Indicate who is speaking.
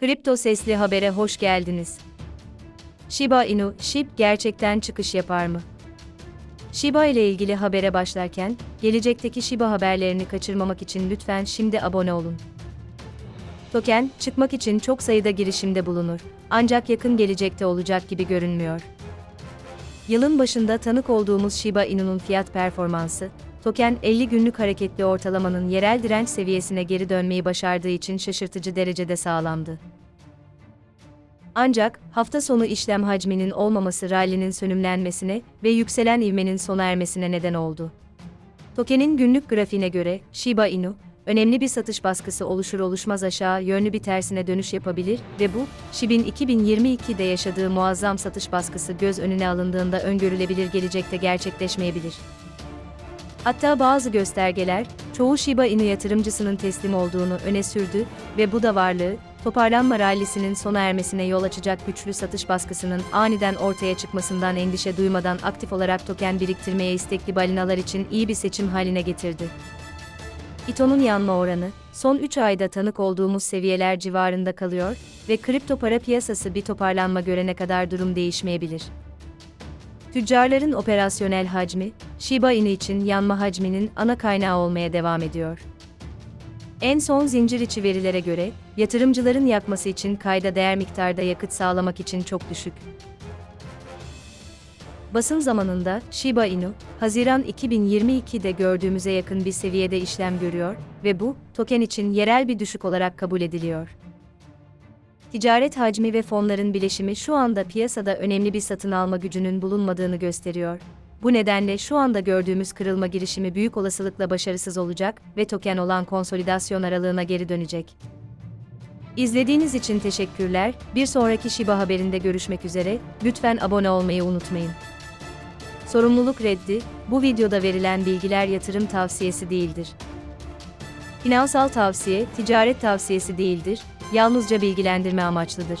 Speaker 1: Kripto Sesli Haber'e hoş geldiniz. Shiba Inu, SHIB gerçekten çıkış yapar mı? Shiba ile ilgili habere başlarken, gelecekteki Shiba haberlerini kaçırmamak için lütfen şimdi abone olun. Token, çıkmak için çok sayıda girişimde bulunur. Ancak yakın gelecekte olacak gibi görünmüyor. Yılın başında tanık olduğumuz Shiba Inu'nun fiyat performansı, token 50 günlük hareketli ortalamanın yerel direnç seviyesine geri dönmeyi başardığı için şaşırtıcı derecede sağlamdı. Ancak hafta sonu işlem hacminin olmaması rally'nin sönümlenmesine ve yükselen ivmenin sona ermesine neden oldu. Tokenin günlük grafiğine göre Shiba Inu, önemli bir satış baskısı oluşur oluşmaz aşağı yönlü bir tersine dönüş yapabilir ve bu, SHIB'in 2022'de yaşadığı muazzam satış baskısı göz önüne alındığında öngörülebilir gelecekte gerçekleşmeyebilir. Hatta bazı göstergeler, çoğu Shiba Inu yatırımcısının teslim olduğunu öne sürdü ve bu da varlığı, toparlanma rallisinin sona ermesine yol açacak güçlü satış baskısının aniden ortaya çıkmasından endişe duymadan aktif olarak token biriktirmeye istekli balinalar için iyi bir seçim haline getirdi. İTO'nun yanma oranı, son 3 ayda tanık olduğumuz seviyeler civarında kalıyor ve kripto para piyasası bir toparlanma görene kadar durum değişmeyebilir. Tüccarların operasyonel hacmi, Shiba Inu için yanma hacminin ana kaynağı olmaya devam ediyor. En son zincir içi verilere göre, yatırımcıların yakması için kayda değer miktarda yakıt sağlamak için çok düşük. Basın zamanında Shiba Inu, Haziran 2022'de gördüğümüze yakın bir seviyede işlem görüyor ve bu, token için yerel bir düşük olarak kabul ediliyor. Ticaret hacmi ve fonların bileşimi şu anda piyasada önemli bir satın alma gücünün bulunmadığını gösteriyor. Bu nedenle şu anda gördüğümüz kırılma girişimi büyük olasılıkla başarısız olacak ve token olan konsolidasyon aralığına geri dönecek. İzlediğiniz için teşekkürler. Bir sonraki Shiba haberinde görüşmek üzere. Lütfen abone olmayı unutmayın. Sorumluluk reddi, bu videoda verilen bilgiler yatırım tavsiyesi değildir. Finansal tavsiye, ticaret tavsiyesi değildir, yalnızca bilgilendirme amaçlıdır.